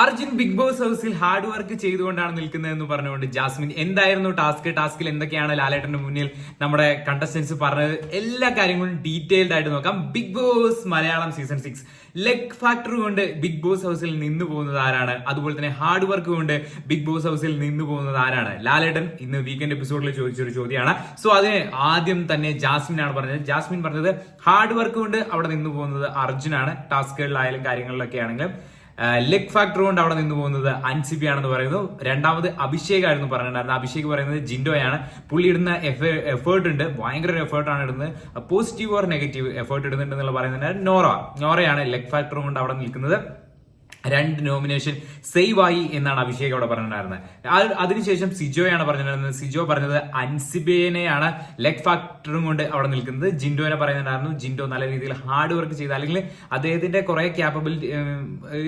Arjun big boss ഹൗസിൽ hard work ചെയ്തുകൊണ്ടാണ് നിൽക്കുന്നത് എന്ന് പറഞ്ഞുകൊണ്ട് ജാസ്മിൻ എന്തായിരുന്നു ടാസ്ക്? ടാസ്കിൽ എന്തൊക്കെയാണ് ലാലേട്ടന്റെ മുന്നിൽ നമ്മുടെ കണ്ടസ്റ്റൻസ് പറഞ്ഞത്? എല്ലാ കാര്യങ്ങളും ഡീറ്റെയിൽഡ് ആയിട്ട് നോക്കാം. Big boss Malayalam season six luck factor കൊണ്ട് ബിഗ് ബോസ് ഹൗസിൽ നിന്ന് പോകുന്നത് ആരാണ്? അതുപോലെ തന്നെ ഹാർഡ് വർക്ക് കൊണ്ട് ബിഗ് ബോസ് ഹൗസിൽ നിന്ന് പോകുന്നത് ആരാണ്? ലാലേട്ടൻ ഇന്ന് വീക്കെൻഡ് എപ്പിസോഡിൽ ചോദിച്ചൊരു ചോദ്യമാണ്. സോ അതിന് ആദ്യം തന്നെ ജാസ്മിൻ ആണ് പറഞ്ഞത്. ജാസ്മിൻ പറഞ്ഞത് ഹാർഡ് വർക്ക് കൊണ്ട് അവിടെ നിന്ന് പോകുന്നത് അർജുനാണ്. ടാസ്കുകളിലായാലും കാര്യങ്ങളിലൊക്കെ ആണെങ്കിലും ലെഗ് ഫാക്ടർ കൊണ്ട് അവിടെ നിന്ന് പോകുന്നത് അൻസിബി ആണെന്ന് പറയുന്നു. രണ്ടാമത് അഭിഷേക് ആയിരുന്നു പറഞ്ഞിട്ടുണ്ടായിരുന്നത്. അഭിഷേക് പറയുന്നത് ജിൻഡോയാണ്. പുള്ളി ഇടുന്ന എഫേർട്ട് ഉണ്ട്. ഭയങ്കര ഒരു ആണ് ഇടുന്നത്. പോസിറ്റീവ് ഓർ നെഗറ്റീവ് എഫേർട്ട് ഇടുന്നുണ്ടെന്നുള്ള പറയുന്നത് നോറ. നോറയാണ് ലെഗ് ഫാക്ടർ കൊണ്ട് അവിടെ നിൽക്കുന്നത്. രണ്ട് നോമിനേഷൻ സേവ് ആയി എന്നാണ് അഭിഷേക് അവിടെ പറഞ്ഞിട്ടുണ്ടായിരുന്നത്. അതിനുശേഷം സിജോയാണ് പറഞ്ഞിട്ടുണ്ടായിരുന്നത്. സിജോ പറഞ്ഞത് അൻസിബേനെയാണ്. ലെഗ് ഫാക്ടറും കൊണ്ട് അവിടെ നിൽക്കുന്നത്. ജിൻഡോനെ പറയുന്നുണ്ടായിരുന്നു. ജിൻഡോ നല്ല രീതിയിൽ ഹാർഡ് വർക്ക് ചെയ്ത്. അല്ലെങ്കിൽ അദ്ദേഹത്തിന്റെ കുറെ ക്യാപ്പബിലിറ്റി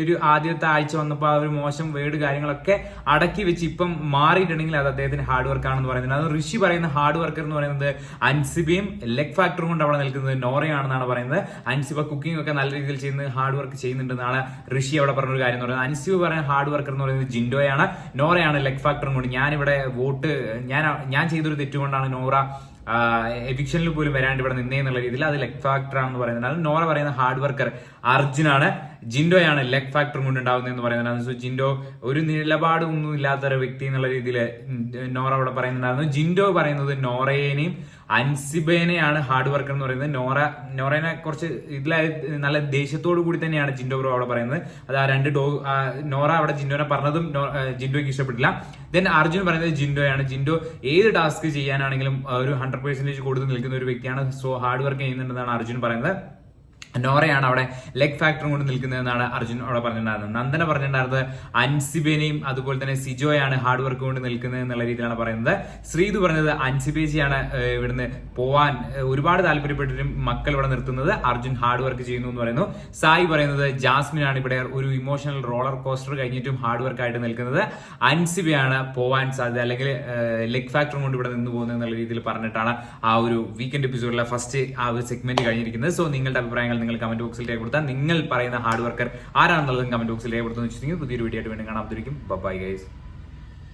ഒരു ആദ്യത്തെ ആഴ്ച വന്നപ്പോൾ ആ ഒരു മോശം വേർഡ് കാര്യങ്ങളൊക്കെ അടക്കി വെച്ച് ഇപ്പം മാറിയിട്ടുണ്ടെങ്കിൽ അത് അദ്ദേഹത്തിന്റെ ഹാർഡ് വർക്ക് ആണെന്ന് പറയുന്നത് അത് ഋഷി പറയുന്ന ഹാർഡ് വർക്കർ എന്ന് പറയുന്നത് അൻസിബയും ലെഗ് ഫാക്ടറും കൊണ്ട് അവിടെ നിൽക്കുന്നത് നോറയാണെന്നാണ് പറയുന്നത്. അൻസിബ കുക്കിംഗ് ഒക്കെ നല്ല രീതിയിൽ ചെയ്യുന്നത് ഹാർഡ് വർക്ക് ചെയ്യുന്നുണ്ടെന്നാണ് ഋഷി അവിടെ പറഞ്ഞൊരു കാര്യം എന്ന് പറയുന്നത് അൻസിബ് പറയുന്ന ഹാർഡ് വർക്കർ എന്ന് പറയുന്നത് ജിൻഡോയാണ്. നോറയാണ് ലെഗ് ഫാക്ടറും കൊണ്ട്. ഞാനിവിടെ വോട്ട് ഞാൻ ഞാൻ ചെയ്തൊരു തെറ്റുകൊണ്ടാണ് നോറ എവിക്ഷനിൽ പോലും വരാണ്ട് ഇവിടെ നിന്നേ എന്നുള്ള രീതിയിൽ അത് ലെഗ് ഫാക്ടർ ആണെന്ന് പറയുന്നത്. നോറ പറയുന്ന ഹാർഡ് വർക്കർ അർജുനാണ്. ജിൻഡോയാണ് ലെഗ് ഫാക്ടർ കൊണ്ട് ഉണ്ടാവുന്നത് എന്ന് പറയുന്നുണ്ടായിരുന്നു സോ ജിൻഡോ ഒരു നിലപാടൊന്നും ഇല്ലാത്ത ഒരു വ്യക്തി എന്നുള്ള രീതിയിൽ നോറ അവിടെ പറയുന്നുണ്ടായിരുന്നു. ജിൻഡോ പറയുന്നത് നോറയേനെയും അൻസിബേനെയാണ് ഹാർഡ് വർക്കർ എന്ന് പറയുന്നത്. നോറ നോറേനെ കുറച്ച് ഇതിലായി നല്ല ദേഷ്യത്തോടു കൂടി തന്നെയാണ് ജിൻഡോ ബ്രോ അവിടെ പറയുന്നത്. അത് ആ രണ്ട് ഡോ നോറ അവിടെ ജിൻഡോനെ പറഞ്ഞതും ജിൻഡോയ്ക്ക് ഇഷ്ടപ്പെട്ടില്ല. ദെൻ അർജുൻ പറയുന്നത് ജിൻഡോയാണ്. ജിൻഡോ ഏത് ടാസ്ക് ചെയ്യാനാണെങ്കിലും ഒരു ഹൺഡ്രഡ് പെർസെന്റേജ് കൊടുത്ത് നിൽക്കുന്ന ഒരു വ്യക്തിയാണ്. സോ ഹാർഡ് വർക്ക് ചെയ്യുന്നുണ്ടെന്നാണ് അർജുൻ പറയുന്നത്. നോറയാണ് അവിടെ ലെഗ് ഫാക്ടറും കൊണ്ട് നിൽക്കുന്നതെന്നാണ് അർജുൻ അവിടെ പറഞ്ഞിട്ടുണ്ടായിരുന്നത്. നന്ദന പറഞ്ഞിട്ടുണ്ടായിരുന്നത് അൻസിബേനയും അതുപോലെ തന്നെ സിജോയാണ് ഹാർഡ് വർക്ക് കൊണ്ട് നിൽക്കുന്നത് എന്നുള്ള രീതിയിലാണ് പറയുന്നത്. ശ്രീതു പറഞ്ഞത് അൻസിബേജിയാണ് ഇവിടുന്ന് പോവാൻ ഒരുപാട് താല്പര്യപ്പെട്ടിട്ടും മക്കൾ ഇവിടെ നിർത്തുന്നത്. അർജുൻ ഹാർഡ് വർക്ക് ചെയ്യുന്നു എന്ന് പറയുന്നു. സായി പറയുന്നത് ജാസ്മിൻ ആണ് ഇവിടെ ഒരു ഇമോഷണൽ റോളർ കോസ്റ്റർ കഴിഞ്ഞിട്ടും ഹാർഡ് വർക്ക് ആയിട്ട് നിൽക്കുന്നത്. അൻസിബയാണ് പോവാൻ സാധ്യത അല്ലെങ്കിൽ ലെഗ് ഫാക്ടറും കൊണ്ട് ഇവിടെ നിന്ന് പോകുന്നത് എന്നുള്ള രീതിയിൽ പറഞ്ഞിട്ടാണ് ആ ഒരു വീക്കെൻഡ് എപ്പിസോഡിലെ ഫസ്റ്റ് ആ ഒരു സെഗ്മെന്റ് കഴിഞ്ഞിരിക്കുന്നത്. സോ നിങ്ങളുടെ അഭിപ്രായങ്ങൾ നിങ്ങൾ കമന്റ് ബോക്സിൽ രേഖപ്പെടുത്താൻ. നിങ്ങൾ പറയുന്ന ഹാർഡ് വർക്കർ ആരാണെന്നുള്ളതും കമന്റ് ബോക്സിൽ രേഖപ്പെടുത്തുന്ന വെച്ചിട്ടുണ്ടെങ്കിൽ പുതിയൊരു വീഡിയോ ആയിട്ട് വീണ്ടും കാണാം. Bye guys